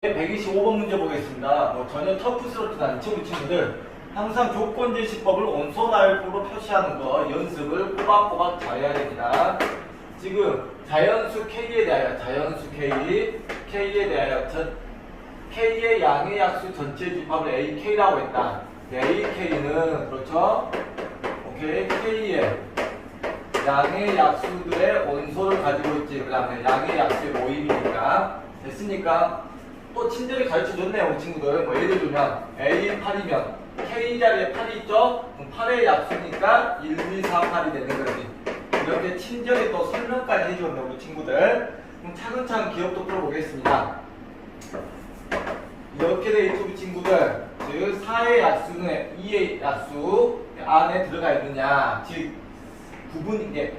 125번 문제 보겠습니다. 뭐 전혀 터프스럽진 않죠, 우리 친구들. 항상 조건 제시법을 온소날프로 표시하는 거 연습을 꼬박꼬박 잘해야 됩니다. 지금 자연수 K에 대하여 자연수 K, K에 대하여 전 K의 양의 약수 전체 집합을 AK라고 했다. 네, AK는 그렇죠? 오케이 K의 양의 약수들의 원소를 가지고 있지. 그 다음에 양의 약수의 모임이니까. 됐습니까? 또 친절히 가르쳐 줬네요, 우리 친구들. 뭐 예를 들면 A 8이면 K 자리에 8이 있죠? 그럼 8의 약수니까 1, 2, 4, 8이 되는 거지. 이렇게 친절히 또 설명까지 해줬네, 우리 친구들. 그럼 차근차근 기억도 풀어보겠습니다. 이렇게 돼 있죠, 우리 친구들. 즉, 4의 약수는 2의 약수 안에 들어가 있느냐. 즉, 부분 이게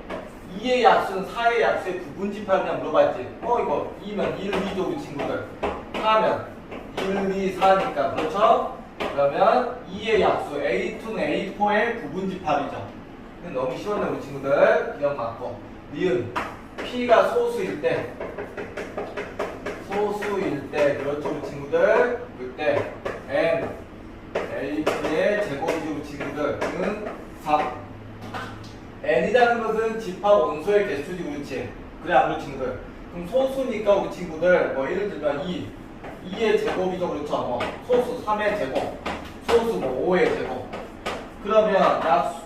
2의 약수는 4의 약수의 부분 집합이냐 물어봤지. 어 이거 2면 1, 2죠 우리 친구들. 4면 1, 2, 4니까 그렇죠? 그러면 2의 약수 A2는 A4의 부분 집합이죠. 근데 너무 쉬웠네 우리 친구들. 기억 맞고. 니은 P가 소수일 때 소수일 때 그렇죠 우리 친구들. 그때 M A2의 제곱이죠 우리 친구들. 은 4. n이라는 것은 집합 원소의 개수지 그렇지 그래 안 그렇지 친구들 그럼 소수니까 우리 친구들 뭐 예를 들면 2 2의 제곱이죠. 그렇죠? 뭐 소수 3의 제곱 소수 뭐 5의 제곱. 그러면 약수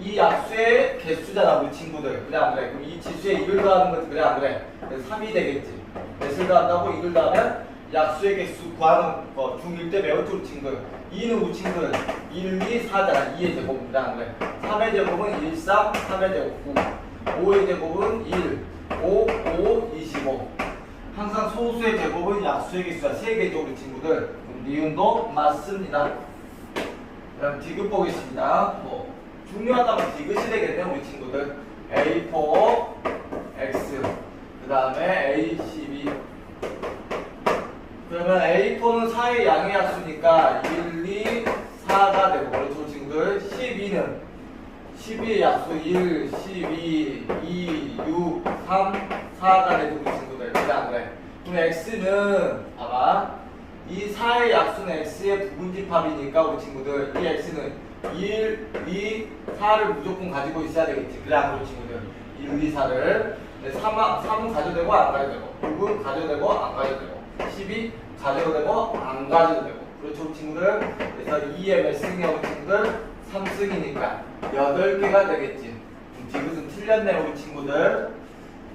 이 약수의 개수잖아 우리 친구들. 그래 안 그래? 그럼 이 지수에 2를 더하는 것도 그래 안 그래? 그래서 3이 되겠지. 몇을 더한다고 2를 더하면 약수의 개수 구하는 거 중1 때 배웠죠 우리 친구들. 2는 우리 친구들. 1, 2, 4잖아 2의 제곱 그래 안 그래? 3의 제곱은 1, 3, 3의 제곱 9 5의 제곱은 1, 5, 5, 25 항상 소수의 제곱은 약수의 개수가 3개죠 우리 친구들. 니은도 맞습니다. 그럼 디귿 보겠습니다. 뭐 중요하다면 디귿이 되겠네 우리 친구들. A4 X. 그 다음에 A12 그러면 A4는 4의 양의 약수니까 1, 2, 4가 되고 그렇죠 친구들? 12는 12의 약수 1, 12, 2, 6, 3, 4가 되고 우리 친구들 그래? 그럼 X는 봐봐 이 4의 약수는 X의 부분집합이니까 우리 친구들 이 X는 1, 2, 4를 무조건 가지고 있어야 되겠지. 그래 안 그래 친구들? 1, 2, 4를 3, 3은 가져도 되고 안 가져도 되고. 6은 가져도 되고 안 가져도 되고 12 가져도 되고 안 가져도 되고. 그렇죠 우리 친구들? 그래서 2의 몇 우리 친구들? 3승이니까 8개가 되겠지. 디귿은 틀렸네 우리 친구들.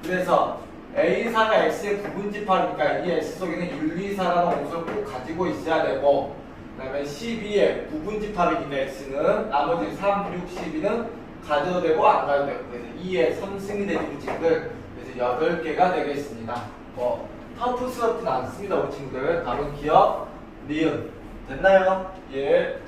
그래서 A4가 X의 부분집합이니까 이 X 속에는 1, 2, 4라는 옹수를 꼭 가지고 있어야 되고 그 다음에 12의 부분집합이니까 X는 나머지 3, 6, 12는 가져도 되고 안 가져도 되고 그래서 2의 3승이 되지 우리 친구들 그래서 8개가 되겠습니다. 뭐 터프 스럽진 않습니다 우리 친구들. 답은 기억, 니은. 됐나요? 예